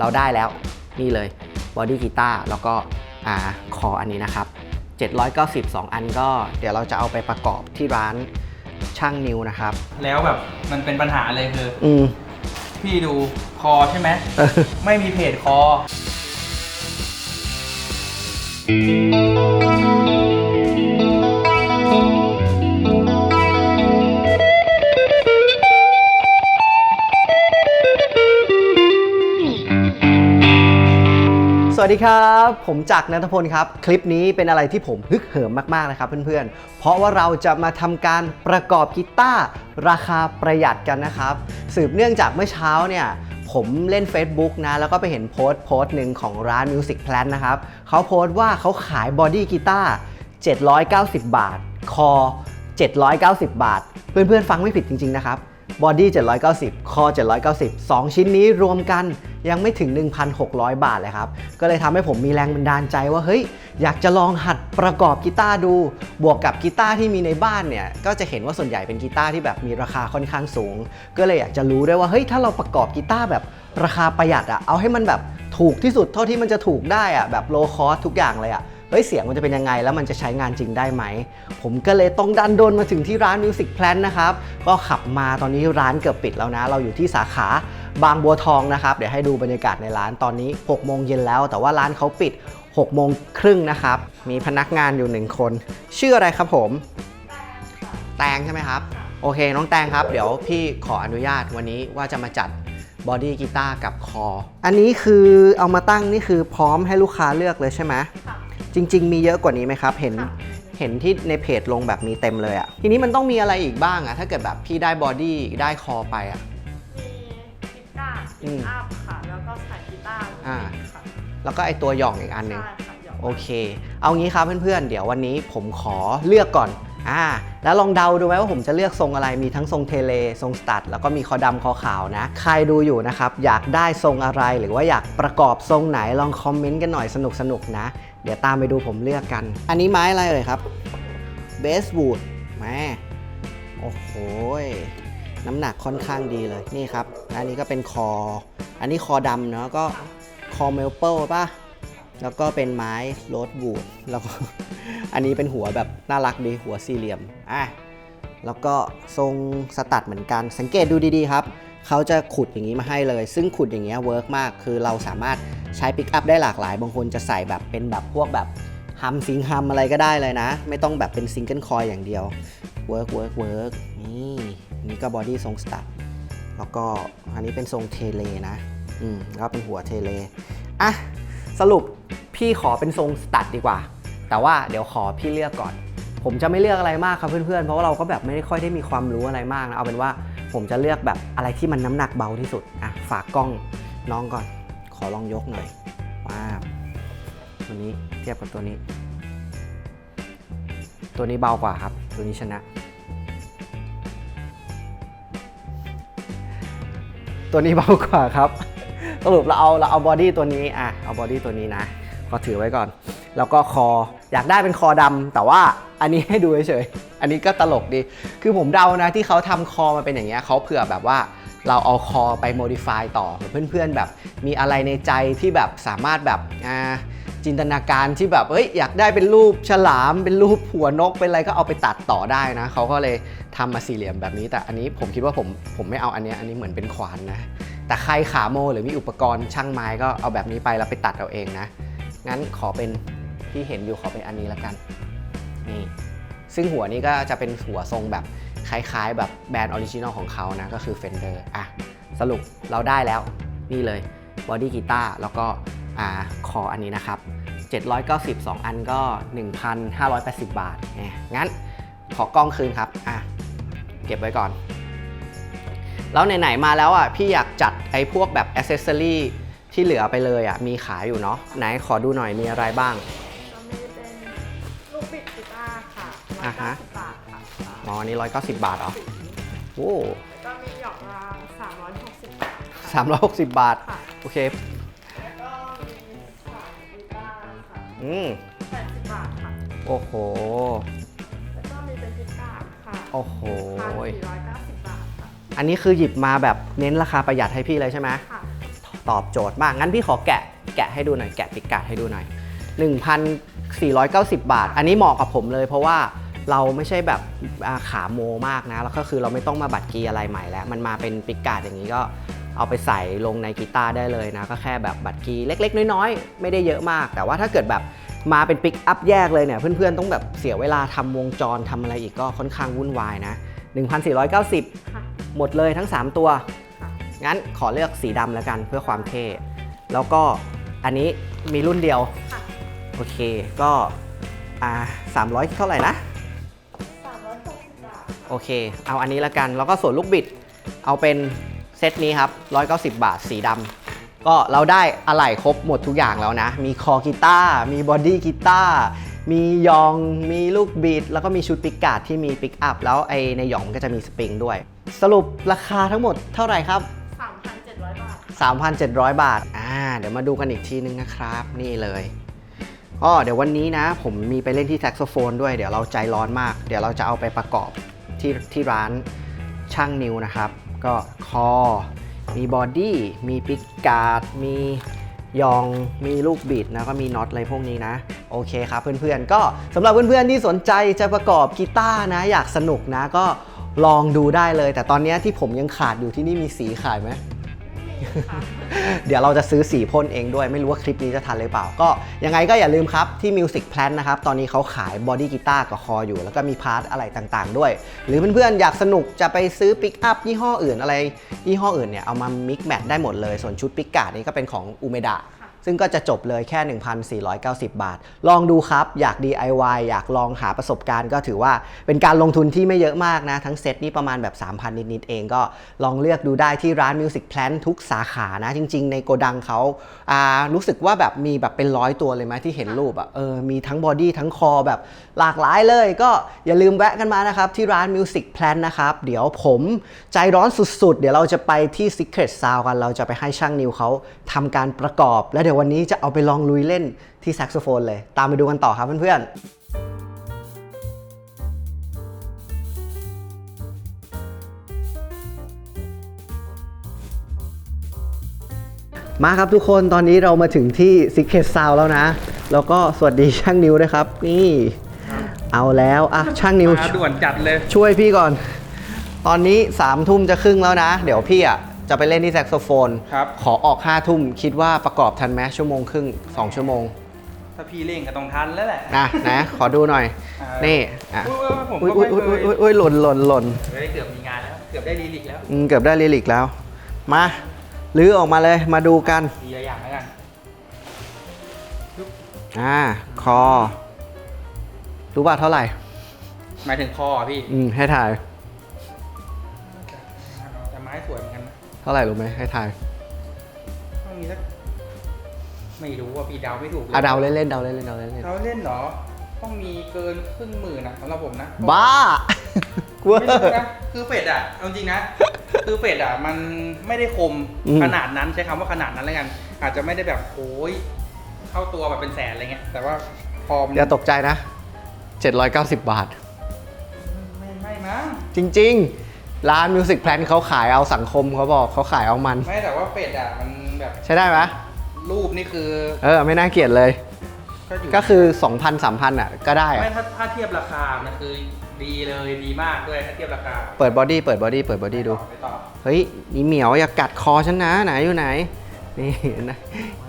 เราได้แล้วนี่เลยบอดี้กีตาร์แล้วก็อ่าคออันนี้นะครับ 792 อันก็เดี๋ยวเราจะเอาไปประกอบที่ร้านช่างนิวนะครับ แล้วแบบมันเป็นปัญหาเลยคือ อืม พี่ดูคอใช่ไหม เออ ไม่มีเพจคอ ดีครับ ผมจักรนัทพลครับ คลิปนี้เป็นอะไรที่ผมฮึกเหิมมากๆเลยครับเพื่อนๆ เพราะว่าเราจะมาทำการประกอบกีตาร์ราคาประหยัดกันนะครับ สืบเนื่องจากเมื่อเช้าเนี่ยผมเล่น Facebook นะ แล้วก็ไปเห็นโพสต์โพสต์หนึ่งของร้าน Music Plan นะครับเขาโพสต์ว่าเขาขายบอดี้กีตาร์790 บาท คอ 790 บาท เพื่อนๆ ฟังไม่ผิดจริง ๆ นะครับ บอดี้790 คอ 790 2 ชิ้นนี้รวมกันยังไม่ถึง 1,600 บาทเลยครับ ก็เลยทำให้ผมมีแรงบันดาลใจว่า เฮ้ย อยากจะลองหัดประกอบกีตาร์ดู บวกกับกีตาร์ที่มีในบ้านเนี่ย ก็จะเห็นว่าส่วนใหญ่เป็นกีตาร์ที่แบบมีราคาค่อนข้างสูง ก็เลยอยากจะรู้ด้วยว่า เฮ้ย ถ้าเราประกอบกีตาร์แบบราคาประหยัดอะเอาให้มันแบบถูกที่สุดเท่าที่มันจะถูกได้อะแบบโลคอสทุกอย่างเลยอะ เฮ้ยเสียงมันจะเป็นยังไง แล้วมันจะใช้งานจริงได้ไหม ผมก็เลยต้องดันโดนมาถึงที่ร้าน Music Plan นะครับ ก็ขับมาตอนนี้ร้านเกือบปิดแล้วนะ เราอยู่ที่สาขาบางบัวทองนะครับ เดี๋ยวให้ดูบรรยากาศในร้านตอนนี้ 6 โมงเย็นแล้ว แต่ว่าร้านเขาปิด 6 โมงครึ่งนะครับ มีพนักงานอยู่1คน ชื่ออะไรครับผม แตงใช่ไหมครับ โอเค น้องแตงครับ เดี๋ยวพี่ขออนุญาตวันนี้ว่าจะมาจัดบอดี้กีตาร์กับคอ อันนี้คือเอามาตั้งนี่คือพร้อมให้ลูกค้าเลือกเลยใช่ไหม จริง ๆ มีเยอะกว่านี้ไหมครับ เห็นค่ะ เห็นที่ในเพจลงแบบมีเต็มเลยอะทีนี้มันต้องมีอะไรอีกบ้างอะถ้าเกิดแบบพี่ได้บอดี้ได้คอไปอะ มีกีตาร์อืกีมอัพค่ะ แล้วก็สายกีตาร์อ่า ค่ะแล้วก็ไอตัวหย่องอีกอันหนึ่งใช่ค่ะเดี๋ยวโอเค เอางี้ครับเพื่อนๆ เดี๋ยววันนี้ผมขอเลือกก่อน อ่า แล้วลองเดาดูไหมว่าผมจะเลือกทรงอะไร มีทั้งทรงเทเล ทรงสตัด แล้วก็มีคอดำคอขาวนะ ใครดูอยู่นะครับ อยากได้ทรงอะไร หรือว่าอยากประกอบทรงไหน ลองคอมเมนต์กันหน่อยสนุกๆนะ เดี๋ยวตามไปดูผมเลือกกัน อันนี้ไม้อะไรเอ่ยครับเบสบูดแม่โอ้โหยน้ำหนักค่อนข้างดีเลยนี่ครับ อันนี้ก็เป็นคอ อันนี้คอดำเนาะก็คอเมลเปิลป่ะ แล้วก็เป็นไม้โรสบูดแล้วก็อันนี้เป็นหัวแบบน่ารักดีหัวสี่เหลี่ยมอะแล้วก็ทรงสตัดเหมือนกันสังเกตดูดีๆครับ เขาจะขุดอย่างนี้มาให้เลย ซึ่งขุดอย่างเงี้ยเวิร์กมาก คือเราสามารถใช้ปิกอัพได้หลากหลาย บางคนจะใส่แบบเป็นแบบพวกแบบฮัมซิงฮัมอะไรก็ได้เลยนะ ไม่ต้องแบบเป็นซิงเกิลคอยอย่างเดียวเวิร์กเวิร์กเวิร์กนี่นี่ก็บอดี้ทรงสตัดแล้วก็อันนี้เป็นทรงเทเลนะ อืมแล้วก็เป็นหัวเทเล อะ สรุปพี่ขอเป็นทรงสตัดดีกว่า แต่ว่าเดี๋ยวขอพี่เลือกก่อน ผมจะไม่เลือกอะไรมากครับเพื่อนๆ เพราะว่าเราก็แบบไม่ได้ค่อยได้มีความรู้อะไรมากนะ เอาเป็นว่า ผมจะเลือกแบบอะไรที่มันน้ำหนักเบาที่สุดอะฝากกล้องน้องก่อน ขอลองยกหน่อยว้าวตัวนี้เทียบกับตัวนี้ ตัวนี้เบากว่าครับ ตัวนี้ชนะ ตัวนี้เบากว่าครับ สรุปเราเอาเราเอาบอดี้ตัวนี้อะเอาบอดี้ตัวนี้นะ ขอถือไว้ก่อน แล้วก็คออยากได้เป็นคอดำแต่ว่าอันนี้ให้ดูเฉยๆอันนี้ก็ตลกดี คือผมเดานะที่เขาทำคอมาเป็นอย่างเงี้ยเขาเผื่อแบบว่าเราเอาคอไปโมดิฟายต่อเพื่อนๆแบบมีอะไรในใจที่แบบสามารถแบบอ่าจินตนาการที่แบบเฮ้ยอยากได้เป็นรูปฉลามเป็นรูปหัวนกเป็นอะไรก็เอาไปตัดต่อได้นะเขาก็เลยทำมาสี่เหลี่ยมแบบนี้ แต่อันนี้ผมคิดว่าผมผมไม่เอาอันนี้อันนี้เหมือนเป็นขวานนะ แต่ใครขาโมหรือมีอุปกรณ์ช่างไม้ก็เอาแบบนี้ไปแล้วไปตัดเอาเองนะ งั้นขอเป็นที่เห็นอยู่ขอเป็นอันนี้ละกันนี่ซึ่งหัวนี้ก็จะเป็นหัวทรงแบบคล้ายๆ แบบแบรนด์ออริจินอลของเขานะก็คือ Fender อะสรุปเราได้แล้วนี่เลยบอดี้กีตาร์แล้วก็อ่าคออันนี้นะครับ 792อันก็ 1,580 บาทแหมงั้นขอกล้องคืนครับอะเก็บไว้ก่อน แล้วไหนๆมาแล้วอะพี่อยากจัดไอ้พวกแบบอ c เซสซอรี่ ที่เหลือไปเลยอะมีขายอยู่เนาะไหนขอดูหน่อยมีอะไรบ้าง ก็มีเป็นลูกบิดกีตาร์ค่ะอ่าฮะ190บาทค่ะอ๋ออันนี้ 190 บาทเหรอโอ้แล้วก็มีหยอกราง360บาทค่ะสามร้อยหกสิบบาท ค่ะ โอเค แล้วก็มีสายกีตาร์ค่ะอืม80บาทค่ะ โอ้โห แล้วก็มีเป็นกีตาร์ค่ะโอ้โห1,490บาทค่ะ อันนี้คือหยิบมาแบบเน้นราคาประหยัดให้พี่เลยใช่ไหมค่ะ ตอบโจทย์มาก งั้นพี่ขอแกะแกะให้ดูหน่อย แกะปิกาดให้ดูหน่อย 1,490 บาท อันนี้เหมาะกับผมเลยเพราะว่าเราไม่ใช่แบบอ่าขาโมมากนะ แล้วก็คือเราไม่ต้องมาบัดกีอะไรใหม่แล้ว มันมาเป็นปิกาดอย่างนี้ก็เอาไปใส่ลงในกีตาร์ได้เลยนะ ก็แค่แบบบัดกีเล็ก ๆ น้อยๆ ไม่ได้เยอะมาก แต่ว่าถ้าเกิดแบบมาเป็นปิกอัพแยกเลยเนี่ย เพื่อนๆ ต้องแบบเสียเวลาทำวงจรทำอะไรอีกก็ค่อนข้างวุ่นวายนะ 1,490ค่ะหมดเลยทั้ง 3 ตัวค่ะ งั้นขอเลือกสีดำแล้วกันเพื่อความเท่ แล้วก็อันนี้มีรุ่นเดียวค่ะโอเค ก็อ่า300เท่าไหร่นะสามร้อยหกสิบบาทโอเค เอาอันนี้ละกัน แล้วก็ส่วนลูกบิด เอาเป็นเซตนี้ครับ 190 บาท สีดำ ก็เราได้อะไหล่ครบหมดทุกอย่างแล้วนะ มีคอกีตาร์ มีบอดี้กีตาร์ มียอง มีลูกบิด แล้วก็มีชุดปิกการ์ดที่มีปิกอัพ แล้วไอในหยองมันก็จะมีสปริงด้วย สรุปราคาทั้งหมดเท่าไหร่ครับ 3,700 บาท อ่า เดี๋ยวมาดูกันอีกทีนึงนะครับ นี่เลยก็เดี๋ยววันนี้นะ ผมมีไปเล่นที่แซกโซโฟนด้วย เดี๋ยวเราใจร้อนมาก เดี๋ยวเราจะเอาไปประกอบที่ที่ร้านช่างนิวนะครับ ก็คอ มีบอดี้ มีปิกการ์ด มียอง มีลูกบิดนะ ก็มีน็อตอะไรพวกนี้นะ โอเคครับเพื่อนๆ ก็สำหรับเพื่อนๆที่สนใจจะประกอบกีตาร์นะ อยากสนุกนะ ก็ลองดูได้เลย แต่ตอนนี้ที่ผมยังขาดอยู่ที่นี่มีสีขายไหม เดี๋ยวเราจะซื้อสีพ่นเองด้วยไม่รู้ว่าคลิปนี้จะทันหรือเปล่า ก็ยังไงก็อย่าลืมครับ ที่ Music Plan นะครับ ตอนนี้เขาขายบอดี้กีตาร์กับคออยู่ แล้วก็มีพาร์ทอะไรต่างๆ ด้วย หรือเพื่อนๆ อยากสนุกจะไปซื้อปิกอัพยี่ห้ออื่นอะไร ยี่ห้ออื่นเนี่ยเอามามิกแมทได้หมดเลย ส่วนชุดปิกกาดนี้ก็เป็นของอูเมดะ ซึ่งก็จะจบเลยแค่ 1,490 บาท ลองดูครับ อยาก DIY อยากลองหาประสบการณ์ก็ถือว่าเป็นการลงทุนที่ไม่เยอะมากนะ ทั้งเซตนี้ประมาณแบบ 3,000 นิด ๆ เองก็ลองเลือกดูได้ที่ร้าน Music Plan ทุกสาขานะ จริง ๆ ในโกดังเขาารู้สึกว่าแบบมีแบบเป็นร้อยตัวเลยไหมที่เห็นรูปอะ่ะเออมีทั้งบอดี้ทั้งคอแบบ หลากหลายเลยก็อย่าลืมแวะกันมานะครับ ที่ร้าน Music Plan นะครับ เดี๋ยวผมใจร้อนสุดๆ เดี๋ยวเราจะไปที่ Secret Sound กันเราจะไปให้ช่างนิวเขาทำการประกอบ แล้วเดี๋ยววันนี้จะเอาไปลองลุยเล่นที่แซกโซโฟนเลย ตามไปดูกันต่อครับเพื่อนๆมาครับทุกคนตอนนี้เรามาถึงที่ Secret Sound แล้วนะ แล้วก็สวัสดีช่างนิวด้วยครับ นี่ เอาแล้วอะช่างนิวมาด่วนจัดเลย ช่วยพี่ก่อน ตอนนี้3ามทุ่มจะครึ่งแล้วนะ เดี๋ยวพี่อะจะไปเล่นที่แซกโซโฟน ครับ ขอออก5้าทุ่มคิดว่าประกอบทันไหมชั่วโมงครึ่ง 2 ชั่วโมง ถ้าพี่เร่งก็ต้องทันแล้วแหละ นะนะขอดูหน่อย อ่านี่ นี่อะอุ๊ยผมอุ้ยก็อุ้ยไม่อุ้ยเคอุ้ยยอุ้ยหล่นหล่นหล่นเฮ้ยเกือบมีงานแล้ว เกือบได้ลีลิกแล้วอืมเกือบได้ลิลิกแล้ว มาลื้อออกมาเลยมาดูกันดีละอย่างแล้วกัน อ่าคอ รู้ป่ะเท่าไหร่ หมายถึงคออะพี่อืมให้ถ่าย แต่ไม้สวยเหมือนกันนะเท่าไหร่รู้ไหมให้ถ่ายต้องมีสักไม่รู้ว่าพี่เดาไม่ถูกเลยอะเดาเล่นเล่นๆเดาเล่นเล่นๆเดาเล่นเล่นเดาเล่นเหรอ ต้องมีเกินครึ่งหมื่นนะสำหรับผมนะๆบ้ากลัวไม่รู้นะคือเป็ดอะเอาจริงนะ คือเป็ดอะ มันไม่ได้คมอืม ขนาดนั้นใช้คำว่าขนาดนั้นแล้วกัน อาจจะไม่ได้แบบโอ้ยเข้าตัวแบบเป็นแสนอะไรเงี้ยแต่ว่าพอมัน อย่าตกใจนะ 790 บาท ไม่ไม่มั้งจริง ๆ ร้าน Music Plan เขาขายเอาสังคมเขาบอกเขาขายเอามัน ไม่แต่ว่าเป็ดอะมันแบบใช้ได้ไหมรูปนี่คือเออ ไม่น่าเกลียดเลย ก็อยู่ก็คือ 2,000 3,000 อะ ก็ได้อะไม่ถ้าถ้าเทียบราคา มันคือดีเลยดีมากด้วยถ้าเทียบราคาเปิดบอดี้เปิดบอดี้เปิดบอดี้ดู ไปต่อเฮ้ยอีเหมียวอย่ากัดคอฉันนะไหนอยู่ไหน นี่นะ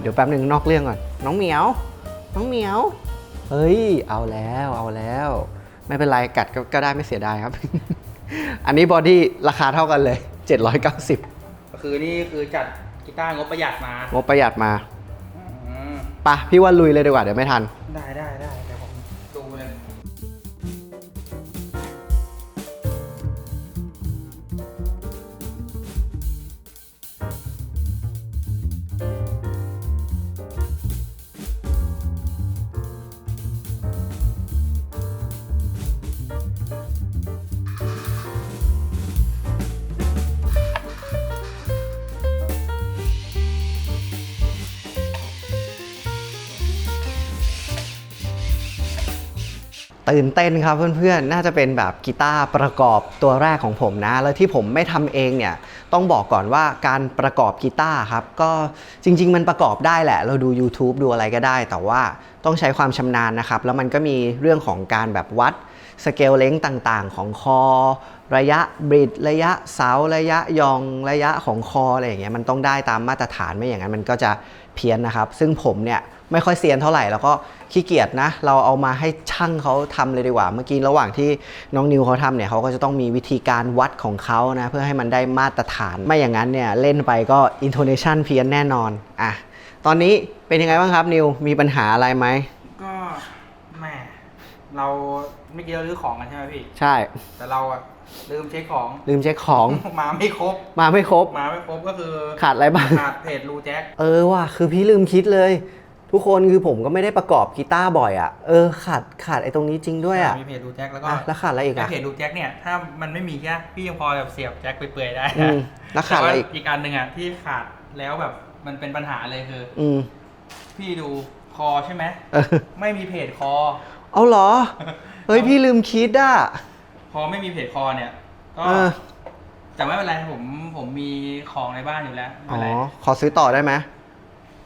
เดี๋ยวแป๊บหนึ่งนอกเรื่องก่อน น้องเหมียว น้องเหมียว เฮ้ย เอาแล้วเอาแล้ว ไม่เป็นไรกัดก็ก็ได้ไม่เสียดายครับ อันนี้บอดี้ราคาเท่ากันเลย 790ก็คือนี่คือจัดกีตาร์งบประหยัดมางบประหยัดมาอืมปะพี่ว่าลุยเลยดีกว่าเดี๋ยวไม่ทัน ได้ได้ได้เดี๋ยวผมดู ตื่นเต้นครับเพื่อนๆ น่าจะเป็นแบบกีตาร์ประกอบตัวแรกของผมนะ แล้วที่ผมไม่ทำเองเนี่ย ต้องบอกก่อนว่าการประกอบกีตาร์ครับ ก็จริง ๆ มันประกอบได้แหละ เราดู YouTube ดูอะไรก็ได้ แต่ว่าต้องใช้ความชำนาญนะครับ แล้วมันก็มีเรื่องของการแบบวัดสเกลเล้งต่างๆ ของคอ ระยะบริดระยะเสาระยะยองระยะของคออะไรอย่างเงี้ยมันต้องได้ตามมาตรฐานไม่อย่างนั้นมันก็จะเพี้ยนนะครับ ซึ่งผมเนี่ย ไม่ค่อยเซียนเท่าไหร่แล้วก็ขี้เกียจนะ เราเอามาให้ช่างเขาทำเลยดีกว่า เมื่อกี้ระหว่างที่น้องนิวเขาทำเนี่ยเขาก็จะต้องมีวิธีการวัดของเขานะเพื่อให้มันได้มาตรฐาน ไม่อย่างนั้นเนี่ยเล่นไปก็อินโทเนชันเพี้ยนแน่นอนอะตอนนี้เป็นยังไงบ้างครับนิวมีปัญหาอะไรไหมก็แหม่เราไม่เกี่ยวรื้อของกันใช่ไหมพี่ใช่ แต่เราอะลืมเช็คของลืมเช็คของ มาไม่ครบ มาไม่ครบมาไม่ครบก็คือขาดอะไรบ้างขาดเพจรูแจ็คเออว่ะคือพี่ลืมคิดเลย ทุกคนคือผมก็ไม่ได้ประกอบกีตาร์บ่อยอะ่ะเออขาดขาดไอ้ตรงนี้จริงด้วยอะ่ะมีเพจรูแจ็คแล้วก็อะแล้วขาดอะไรอีกไออะเพจรูแจ็คเนี่ยถ้ามันไม่มีแค่พี่ยังพอแบบเสียบแจ็คไปเปื่อยๆได้อืมแล้วขาดอะไรอีกต่าอีกอันหนึ่งอะที่ขาดแล้วแบบมันเป็นปัญหาเลยคือ อืมพี่ดูคอใช่ไหมเออไม่มีเพจคอ เอาเหรอ เฮ้ยพี่ลืมคิดอะพอไม่มีเพจคอเนี่ย ก็เออแต่ไม่เป็นไรผมผมมีของในบ้านอยู่แล้วไม่อ๋เป็นไรอขอซื้อต่อได้ไหม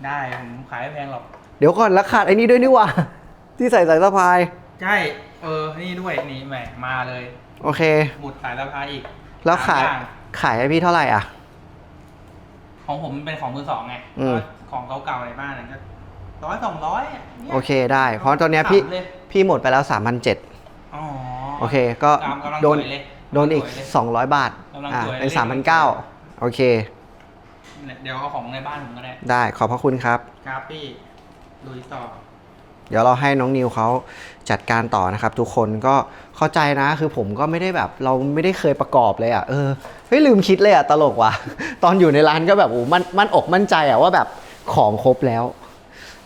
ได้ผมขายไม่แพงหรอก เดี๋ยวก่อนแล้วขาดไอ้นี่ด้วยนี่หว่า ที่ใส่สายสะพาย ใช่ เออ นี่ด้วยนี่แหมมาเลย โอเค หมุดสายสะพายอีกแล้วขายสมองขายให้พี่เท่าไหร่อะ ของผมมันเป็นของมือสองไงอืมก็ของเก่าๆในบ้านน่ะก็ร้อยสองร้อยโอเคได้ เพราะตอนเนี้ยพี่ขำเลยพี่หมดไปแล้ว 3,700อ๋อโอเค ก็กำกำลังโดนสวยเลยโดนอีก กำลังสวยเลย200 บาท กำลังอ่าสวยเป็นเลย3,900โอเค เดี๋ยวเอาของในบ้านผมก็ได้ ได้ขอบพระคุณครับ ครับพี่ลุยต่อ เดี๋ยวเราให้น้องนิวเขาจัดการต่อนะครับ ทุกคนก็เข้าใจนะคือผมก็ไม่ได้แบบเราไม่ได้เคยประกอบเลยอะเออเฮ้ยลืมคิดเลยอะตลกว่ะ ตอนอยู่ในร้านก็แบบโอ้มันมันอกมั่นใจอะว่าแบบของครบแล้ว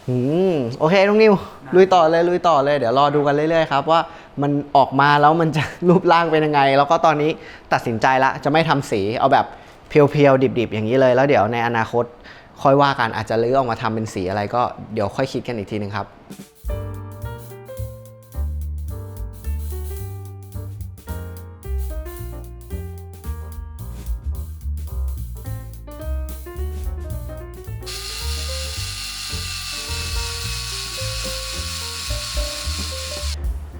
อืมโอเคน้องนิวลุยต่อเลยลุยต่อเลย เดี๋ยวรอดูกันเรื่อยๆครับว่ามันออกมาแล้วมันจะรูปร่างเป็นยังไง แล้วก็ตอนนี้ตัดสินใจละจะไม่ทำสีเอาแบบ เพียวๆ ดิบๆ อย่างนี้เลย แล้วเดี๋ยวในอนาคตค่อยว่ากันอาจจะลื้อออกมาทำเป็นสีอะไรก็เดี๋ยวค่อยคิดกันอีกทีนึงครับ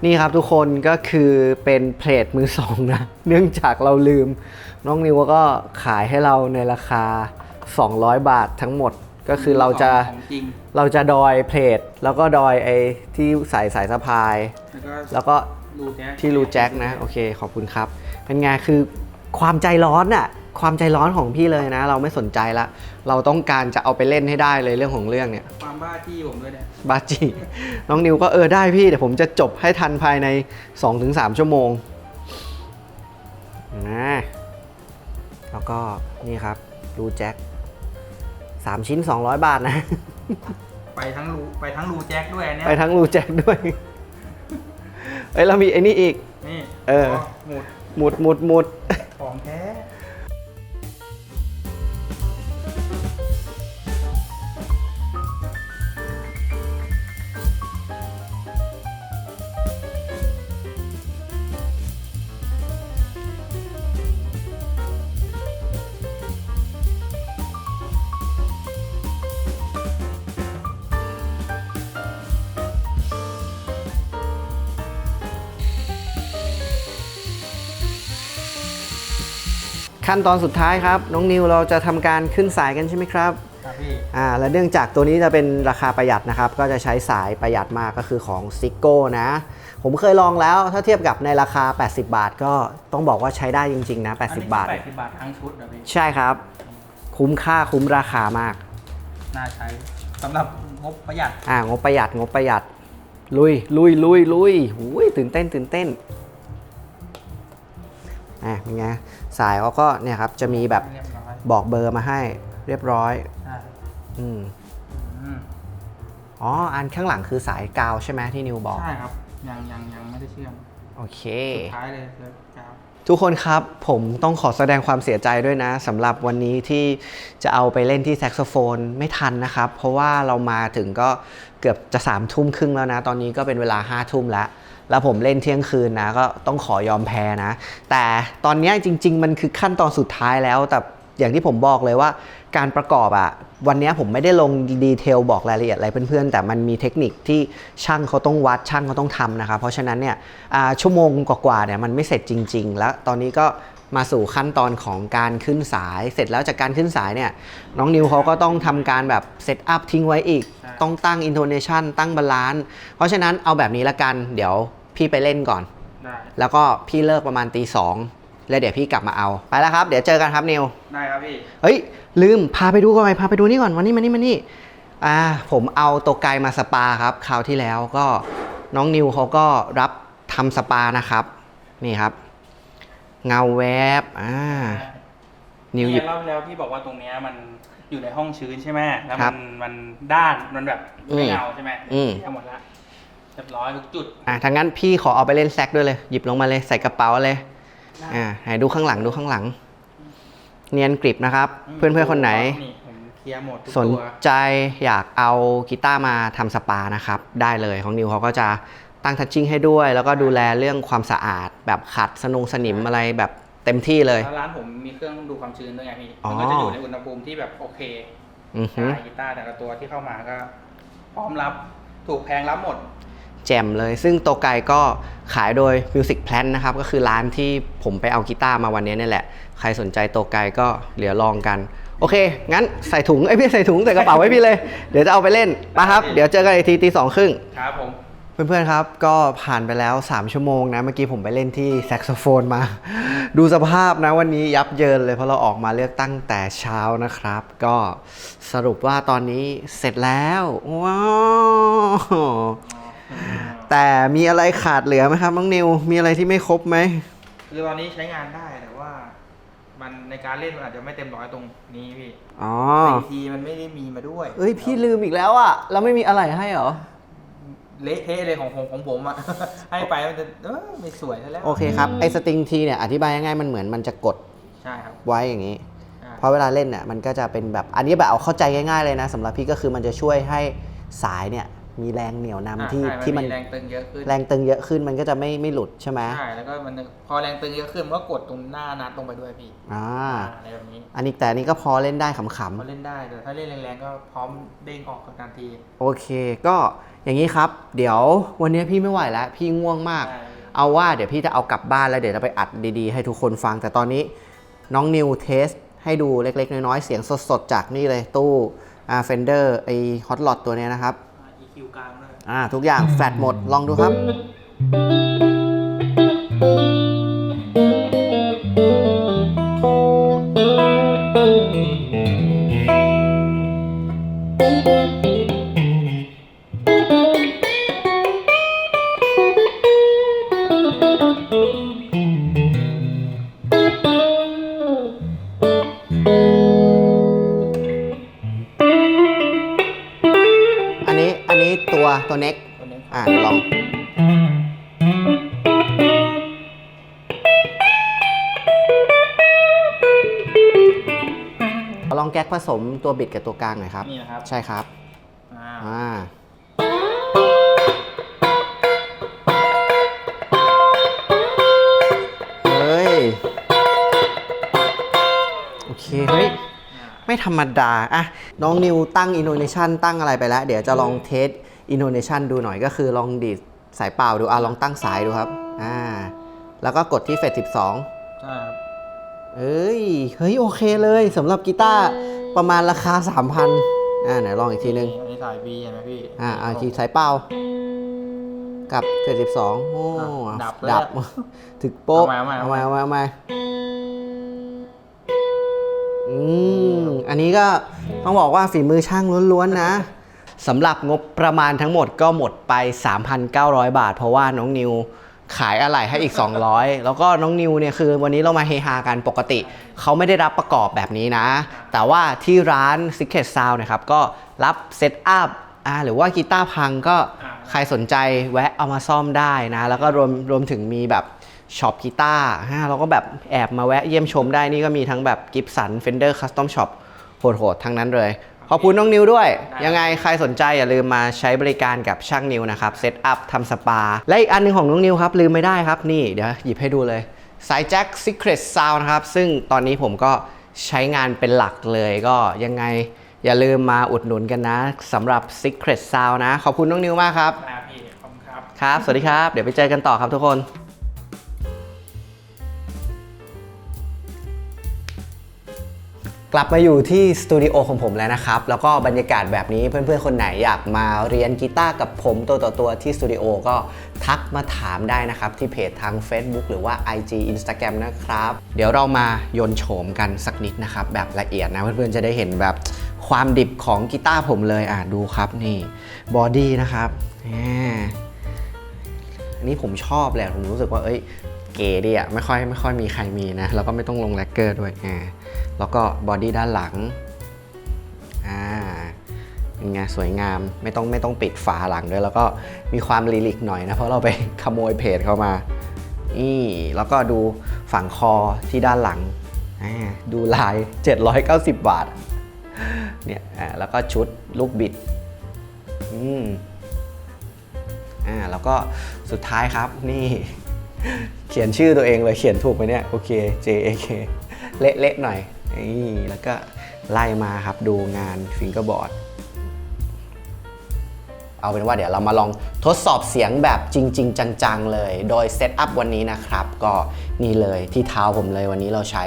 นี่ครับทุกคนก็คือเป็นเพลทมือสองนะ เนื่องจากเราลืม น้องนิวก็ขายให้เราในราคา 200 บาททั้งหมดก็คือเราจะของจริง เราจะดอยเพลทแล้วก็ดอยไอ้ที่ใส่สายสะพาย แล้วก็แล้วก็รูแจ็คที่รูแจ็คนะ โอเคขอบคุณครับ เป็นไงคือความใจร้อนอะ ความใจร้อนของพี่เลยนะ เราไม่สนใจละ เราต้องการจะเอาไปเล่นให้ได้เลยเรื่องของเรื่องเนี่ยความบ้าที่ผมด้วยเนี่ยบาจิน้องนิวก็เออได้พี่เดี๋ยวผมจะจบให้ทันภายใน 2-3 ชั่วโมงนะแล้วก็นี่ครับรูแจ็ค3ชิ้น 200 บาทนะ ไปทั้งรูไปทั้งรูแจ็คด้วยอันเนี้ยไปทั้งรูแจ็คด้วยเอ้ยเรามีไอ้นี่อีก นี่เออ หมุดหมุดหมุดหมุดของแท้ ขั้นตอนสุดท้ายครับ น้องนิวเราจะทำการขึ้นสายกันใช่ไหมครับครับพี่อ่าและเนื่องจากตัวนี้จะเป็นราคาประหยัดนะครับ ก็จะใช้สายประหยัดมากก็คือของซิโก้นะ ผมเคยลองแล้วถ้าเทียบกับในราคา 80 บาท ก็ต้องบอกว่าใช้ได้จริงๆนะ 80 บาทแปดสิบบาททั้งชุดนะพี่ใช่ครับ คุ้มค่าคุ้มราคามาก น่าใช้สำหรับงบประหยัด อ่างบประหยัดงบประหยัด ลุยลุยลุยลุยหูยตื่นเต้นตื่นเต้น อะเป็นไงสายเขาก็เนี่ยครับจะมีแบบเรียบร้อยบอกเบอร์มาให้เรียบร้อยใช่อืมอืมอ๋ออันข้างหลังคือสายกาวใช่ไหมที่นิวบอก ใช่ครับ ยังยังยังไม่ได้เชื่อมโอเค สุดท้ายเลยเลยกาวทุกคนครับ ผมต้องขอแสดงความเสียใจด้วยนะสำหรับวันนี้ที่จะเอาไปเล่นที่แซกโซโฟนไม่ทันนะครับ เพราะว่าเรามาถึงก็เกือบจะ3ามทุ่มครึ่งแล้วนะ ตอนนี้ก็เป็นเวลา5้าทุ่มแล้ว แล้วผมเล่นเที่ยงคืนนะก็ต้องขอยอมแพ้นะ แต่ตอนนี้จริง ๆ มันคือขั้นตอนสุดท้ายแล้วแต่อย่างที่ผมบอกเลยว่าการประกอบอะวันนี้ผมไม่ได้ลงดีเทลบอกรายละเอียดอะไรเพื่อนๆ แต่มันมีเทคนิคที่ช่างเขาต้องวัดช่างเขาต้องทำนะครับเพราะฉะนั้นเนี่ยชั่วโมงกว่าๆเนี่ยมันไม่เสร็จจริง ๆ แล้วตอนนี้ก็ มาสู่ขั้นตอนของการขึ้นสาย เสร็จแล้วจากการขึ้นสายเนี่ยน้องนิวเขาก็ต้องทำการแบบเซตอัพทิ้งไว้อีกใช่ต้องตั้งอินโทเนชันตั้งบาลานซ์เพราะฉะนั้นเอาแบบนี้ละกัน เดี๋ยวพี่ไปเล่นก่อนได้แล้วก็พี่เลิกประมาณตีสองแล้วเดี๋ยวพี่กลับมาเอาไปแล้วครับ เดี๋ยวเจอกันครับนิวได้ครับพี่เฮ้ยลืมพาไปดูก่อนไปพาไปดูนี่ก่อนวันนี้มานี่มานี่อ่าผมเอาตัวไกลมาสปาครับคราวที่แล้วก็น้องนิวเขาก็รับทำสปานะครับ นี่ครับ เงาแวบอ่า นิวหยิบ เยรอบแล้วพี่บอกว่าตรงเนี้ยมันอยู่ในห้องชื้นใช่ไหมแล้วครัมับนมันด้านมันแบบอืมไม่เงาใช่ไหมอืมทั้งหมดละเรียบร้อยทุกจุดอะทางนั้นพี่ขอเอาไปเล่นแซกด้วยเลย หยิบลงมาเลยใส่กระเป๋าเลยอ่าไหนดูข้างหลังดูข้างหลัง เนียนกริบนะครับ เพื่อนๆคนไหนนี่ผมเคลียร์หมดทุกสนตัวใจอยากเอากีตาร์มาทำสปานะครับ ได้เลยของนิวเขาก็จะ ตั้งทัชชิ่งให้ด้วย แล้วก็ดูแลเรื่องความสะอาด แบบขัดสนงสนิมอะไรแบบเต็มที่เลย แล้วร้านผมมีเครื่องดูความชื้นด้วยไงพี่อ๋อ มันก็จะอยู่ในอุณหภูมิที่แบบโอเคอือฮึใช่กีตาร์แต่ละตัวที่เข้ามาก็พร้อมรับถูกแพงรับหมด แจ่มเลย ซึ่งโตไกก็ขายโดย Music Plan นะครับ ก็คือร้านที่ผมไปเอากีตาร์มาวันนี้นี่แหละ ใครสนใจโตไกก็เดี๋ยวลองกัน โอเค งั้นใส่ถุงไอยพี่ใส่ถุงใส่กระเป๋าไว้พี่เลย เดี๋ยวจะเอาไปเล่นนะครับ เดี๋ยวเจอกันอีกทีตีสองครึ่ง ครับผม เพื่อนๆครับก็ผ่านไปแล้ว 3 ชั่วโมงนะ เมื่อกี้ผมไปเล่นที่แซกโซโฟนมา ดูสภาพนะวันนี้ยับเยินเลยเพราะเราออกมาเลือกตั้งแต่เช้านะครับ ก็สรุปว่าตอนนี้เสร็จแล้วว้าวแต่มีอะไรขาดเหลือไหมครับน้องนิว มีอะไรที่ไม่ครบไหมคือตอนนี้ใช้งานได้แต่ว่า มันในการเล่นมันอาจจะไม่เต็มร้อยตรงนี้พี่อ๋อบางทีมันไม่ได้มีมาด้วย เอ้ยพี่ลืมอีกแล้วอะแล้วไม่มีอะไรให้เหรอ เละเทะเลยของผมของผมอะให้ไปมันจะเออไม่สวยซะแล้ว โอเคครับ ไอ้สตริงทีเนี่ยอธิบายง่ายๆมันเหมือนมันจะกดใช่ครับไว้อย่างนี้ อ่าเพราะเวลาเล่นเนี่ยมันก็จะเป็นแบบอันนี้แบบเอาเข้าใจง่ายๆเลยนะสำหรับพี่ก็คือมันจะช่วยให้สายเนี่ยมีแรงเหนี่ยวนำอ่าที่ใช่ที่มันแรงตึงเยอะขึ้นแรงตึงเยอะขึ้นมันก็จะไม่ไม่หลุดใช่ไหมใช่แล้วก็มันพอแรงตึงเยอะขึ้นมันก็กดตรงหน้านัดลงไปด้วยพี่อ่าอะไรแบบนี้อันนี้แต่อันนี้ก็พอเล่นได้ขำมันเล่นได้แต่ถ้าเล่นแรงๆก็พร้อมเด้งออกทันที ๆโอเค ก็ อย่างนี้ครับ เดี๋ยววันนี้พี่ไม่ไหวแล้ว พี่ง่วงมากใช่เอาว่าเดี๋ยวพี่จะเอากลับบ้านแล้วเดี๋ยวจะไปอัดดีๆ ให้ทุกคนฟัง แต่ตอนนี้น้องนิวเทสให้ดูเล็ก ๆ น้อยๆ เสียงสดๆ จากนี่เลยตู้อ่าเฟนเดอร์ไอฮอตลอตตัวเนี้ยนะครับอ่า EQ กลางเลยอ่าทุกอย่างแฟลตหมดลองดูครับ ตัวบิดกับตัวกลางหน่อยครับ นี่นะครับใช่ครับอ่าอ่าเฮ้ย โอเคเฮ้ย ไม่ธรรมดาอะน้องนิวตั้ง intonation ตั้งอะไรไปแล้ว เดี๋ยวจะลองเทส intonation ดูหน่อยก็คือลองดีดสายเปล่าดูอะลองตั้งสายดูครับอ่าแล้วก็กดที่เฟส12 ใช่ครับ เอ้ย เฮ้ย โอเคเลยสำหรับกีตาร์ ประมาณราคา 3,000อ่าไหนลองอีกทีนึง อันนี้สาย B เห็นไหมพี่อ่าอ่าทีสายเปล่า กับเฟส12โอ้อะดับเลยดับ ถึกโป๊ะเอาใหม่เอาเอาใหใหม่ม่เอาใหม่เอาใหม่อืม อันนี้ก็ต้องบอกว่าฝีมือช่างล้วนๆนะสำหรับงบประมาณทั้งหมดก็หมดไป 3,900 บาท เพราะว่าน้องนิว ขายอะไหล่ให้อีก 200 แล้วก็น้องนิวเนี่ยคือวันนี้เรามาเฮฮากันปกติ เขาไม่ได้รับประกอบแบบนี้นะ แต่ว่าที่ร้าน Secret Sound นะครับ ก็รับเซตอัพอ่าหรือว่ากีตาร์พังก็ใครสนใจแวะเอามาซ่อมได้นะ แล้วก็รวมรวมถึงมีแบบช็อปกีตาร์ฮะเราก็แบบแอบมาแวะเยี่ยมชมได้นี่ก็มีทั้งแบบกิฟสันเฟนเดอร์คัสตอมช็อปโหดๆทั้งนั้นเลย ขอบคุณน้องนิวด้วย ยังไงใครสนใจอย่าลืมมาใช้บริการกับช่างนิวนะครับเซตอัพทำสปา และอีกอันหนึงของน้องนิวครับ ลืมไม่ได้ครับ นี่เดี๋ยวหยิบให้ดูเลยสายแจ็ค Secret Sound นะครับ ซึ่งตอนนี้ผมก็ใช้งานเป็นหลักเลยก็ยังไงอย่าลืมมาอุดหนุนกันนะสำหรับ Secret Sound นะ ขอบคุณน้องนิวมากครับ ครับพี่ขอบคุณครับ ครับ สวัสดีครับ เดี๋ยวไปเจอกันต่อครับทุกคน กลับมาอยู่ที่สตูดิโอของผมแล้วนะครับ แล้วก็บรรยากาศแบบนี้เพื่อนๆ คนไหนอยากมาเรียนกีตาร์กับผมตัวต่อตัวที่สตูดิโอก็ทักมาถามได้นะครับ ที่เพจทาง Facebook หรือว่า IG Instagram นะครับ เดี๋ยวเรามายนโฉมกันสักนิดนะครับ แบบละเอียดนะเพื่อนๆ จะได้เห็นแบบความดิบของกีตาร์ผมเลยอะดูครับนี่บอดี้นะครับแหมอันนี้ผมชอบแหละผมรู้สึกว่าเอ้ยเก๋ดีอะไม่ค่อยไม่ค่อยมีใครมีนะแล้วก็ไม่ต้องลงแลกเกอร์ด้วยอ่า แล้วก็บอดี้ด้านหลังอ่าเป็นไงสวยงามไม่ต้องไม่ต้องปิดฝาหลังด้วย แล้วก็มีความลิลิกหน่อยนะ เพราะเราไปขโมยเพจเข้ามานี่แล้วก็ดูฝั่งคอที่ด้านหลังอ่าดูลาย 790 บาทเนี่ยแล้วก็ชุดลูกบิดอืมอ่าแล้วก็สุดท้ายครับนี่ เขียนชื่อตัวเองเลยเขียนถูกไหมเนี่ย โอเค J A K เละๆหน่อย นี่แล้วก็ไล่มาครับดูงานฟิงเกอร์บอร์ดเอาเป็นว่าเดี๋ยวเรามาลองทดสอบเสียงแบบจริง ๆ จัง ๆ เลย โดยเซตอัพวันนี้นะครับ ก็นี่เลยที่เท้าผมเลยวันนี้เราใช้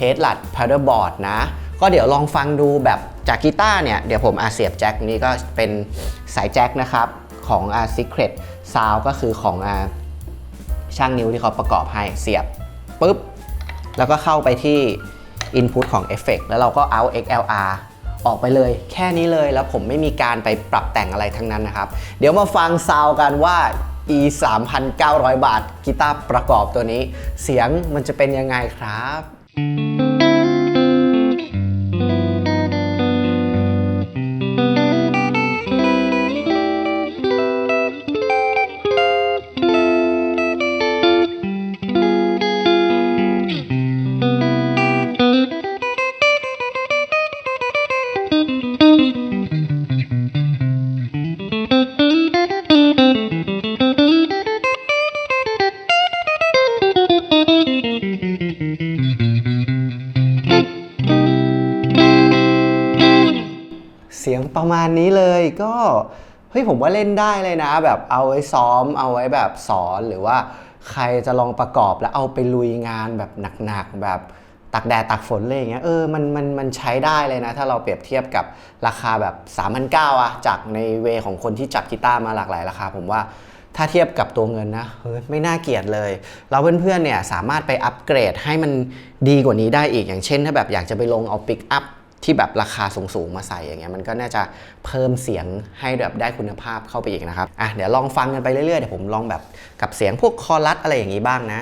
h e a d l u t Paddleboard นะ ก็เดี๋ยวลองฟังดูแบบจากกีตาร์เนี่ย เดี๋ยวผมอาเสียบแจ็คนี้ก็เป็นสายแจ็คนะครับ ของ a Secret Sound ก็คือของช่างนิ้วที่เขาประกอบให้เสียบปุ๊บ แล้วก็เข้าไปที่ Input ของ Effect แล้วเราก็เอา XLR ออกไปเลย แค่นี้เลยแล้วผมไม่มีการไปปรับแต่งอะไรทั้งนั้นนะครับ เดี๋ยวมาฟังซาวกันว่า e 3,900 บาทกีตาร์ประกอบตัวนี้ เสียงมันจะเป็นยังไงครับ ประมาณนี้เลยก็เฮ้ยผมว่าเล่นได้เลยนะ แบบเอาไว้ซ้อม เอาไว้แบบสอนหรือว่าใครจะลองประกอบแล้วเอาไปลุยงานแบบหนักๆแบบตักแดดตักฝนเลยอย่างเงี้ยเออมันมันมันใช้ได้เลยนะ ถ้าเราเปรียบเทียบกับราคาแบบ3,900อะจากในเวของคนที่จับกีตาร์มาหลากหลายราคาผมว่าถ้าเทียบกับตัวเงินนะเฮ้ยไม่น่าเกลียดเลย เราเพื่อนๆเนี่ยสามารถไปอัปเกรดให้มันดีกว่านี้ได้อีกอย่างเช่น ถ้าแบบอยากจะไปลงเอาปิกอัพ ที่แบบราคาสูงๆมาใส่อย่างเงี้ยมันก็น่าจะเพิ่มเสียงให้แบบได้คุณภาพเข้าไปอีกนะครับอะเดี๋ยวลองฟังกันไปเรื่อยๆเดี๋ยวผมลองแบบกับเสียงพวกคอรัสอะไรอย่างงี้บ้างนะ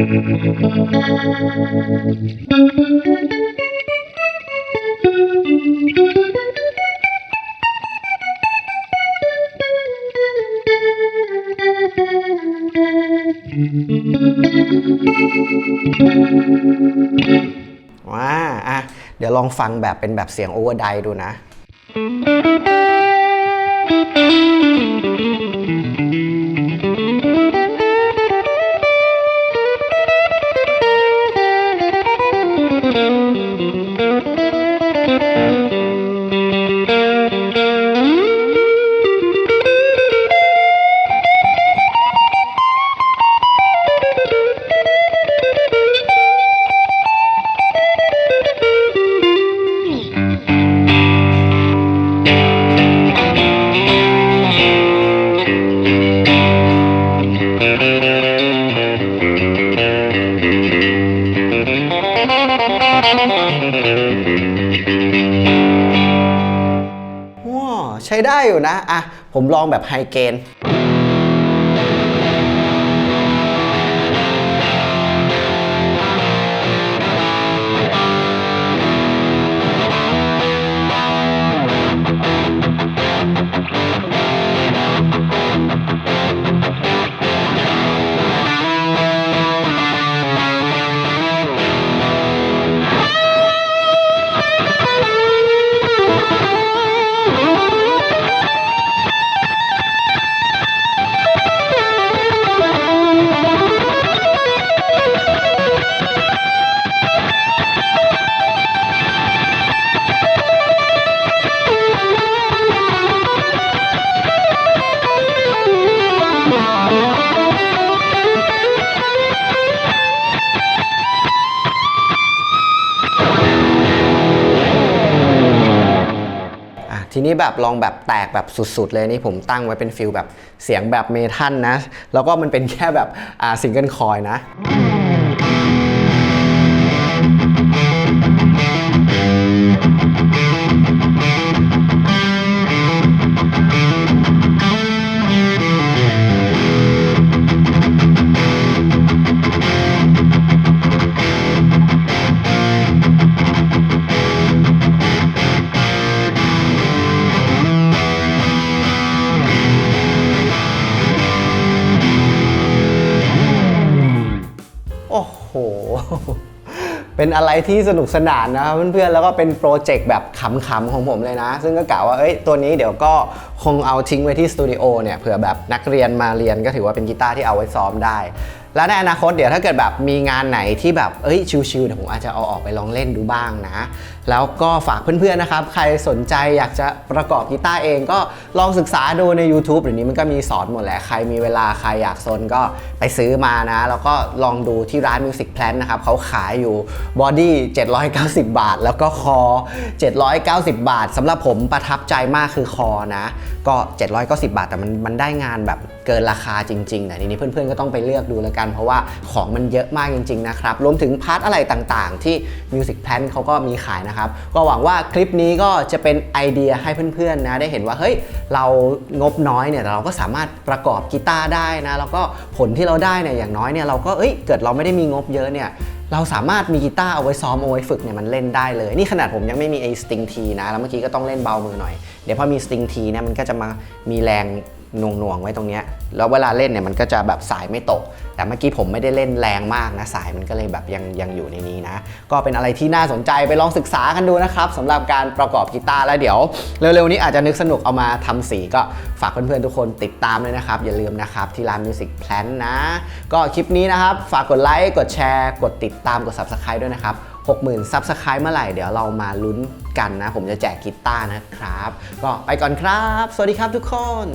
ว้าอะ เดี๋ยวลองฟังแบบเป็นแบบเสียงโอเวอร์ไดดูนะ อยู่นะ อะ ผมลองแบบไฮเกน นี่แบบลองแบบแตกแบบสุดๆเลยนี่ผมตั้งไว้เป็นฟิลแบบเสียงแบบเมทัลนะ แล้วก็มันเป็นแค่แบบอ่าซิงเกิลคอยนะ เป็นอะไรที่สนุกสนานนะครับเพื่อนๆ แล้วก็เป็นโปรเจกต์แบบขำๆของผมเลยนะ ซึ่งก็กล่าวว่าเอ้ยตัวนี้เดี๋ยวก็คงเอาทิ้งไว้ที่สตูดิโอเนี่ยเผื่อแบบนักเรียนมาเรียนก็ถือว่าเป็นกีตาร์ที่เอาไว้ซ้อมได้ แล้วในอนาคตเดี๋ยวถ้าเกิดแบบมีงานไหนที่แบบเอ้ยชิวๆเดี๋ยวผมอาจจะเอาออกไปลองเล่นดูบ้างนะ แล้วก็ฝากเพื่อนๆนะครับ ใครสนใจอยากจะประกอบกีตาร์เองก็ลองศึกษาดูใน YouTube เดี๋ยวนี้มันก็มีสอนหมดแหละ ใครมีเวลาใครอยากซนก็ไปซื้อมานะ แล้วก็ลองดูที่ร้าน Music Plan นะครับเขาขายอยู่บอดี้790 บาท แล้วก็คอ 790 บาทสำหรับผมประทับใจมากคือคอนะ ก็ 790 บาทแต่มันมันได้งานแบบเกินราคาจริงๆแต่ทีนี้เพื่อนๆก็ต้องไปเลือกดูแล้วกัน เพราะว่าของมันเยอะมากจริงๆนะครับ รวมถึงพาร์ทอะไรต่างๆ ที่ Music Plan เขาก็มีขายนะครับ ก็หวังว่าคลิปนี้ก็จะเป็นไอเดียให้เพื่อนๆนะได้เห็นว่าเฮ้ยเรางบน้อยเนี่ยแต่เราก็สามารถประกอบกีตาร์ได้นะแล้วก็ผลที่เราได้เนี่ยอย่างน้อยเนี่ยเราก็เอ้ยเกิดเราไม่ได้มีงบเยอะเนี่ยเราสามารถมีกีตาร์เอาไว้ซ้อมเอาไว้ฝึกเนี่ยมันเล่นได้เลย นี่ขนาดผมยังไม่มีไอ้สติงทีนะ แล้วเมื่อกี้ก็ต้องเล่นเบามือหน่อย เดี๋ยวพอมีสติงทีเนี่ยมันก็จะมามีแรง หน่วงๆไว้ตรงเนี้ยแล้วเวลาเล่นเนี่ยมันก็จะแบบสายไม่ตก แต่เมื่อกี้ผมไม่ได้เล่นแรงมากนะสายมันก็เลยแบบยังยังอยู่ในนี้นะ ก็เป็นอะไรที่น่าสนใจไปลองศึกษากันดูนะครับสำหรับการประกอบกีตาร์แล้วเดี๋ยว เร็วๆนี้อาจจะนึกสนุกเอามาทำสี ก็ฝากเพื่อนๆทุกคนติดตามเลยนะครับ อย่าลืมนะครับที่ร้าน Music Plan นะ ก็คลิปนี้นะครับ ฝากกดไลค์กดแชร์กดติดตามกด Subscribe ด้วยนะครับ60,000 Subscribe เมื่อไหร่ เดี๋ยวเรามาลุ้นกันนะ ผมจะแจกกีตาร์นะครับ ก็ไปก่อนครับ สวัสดีครับทุกคน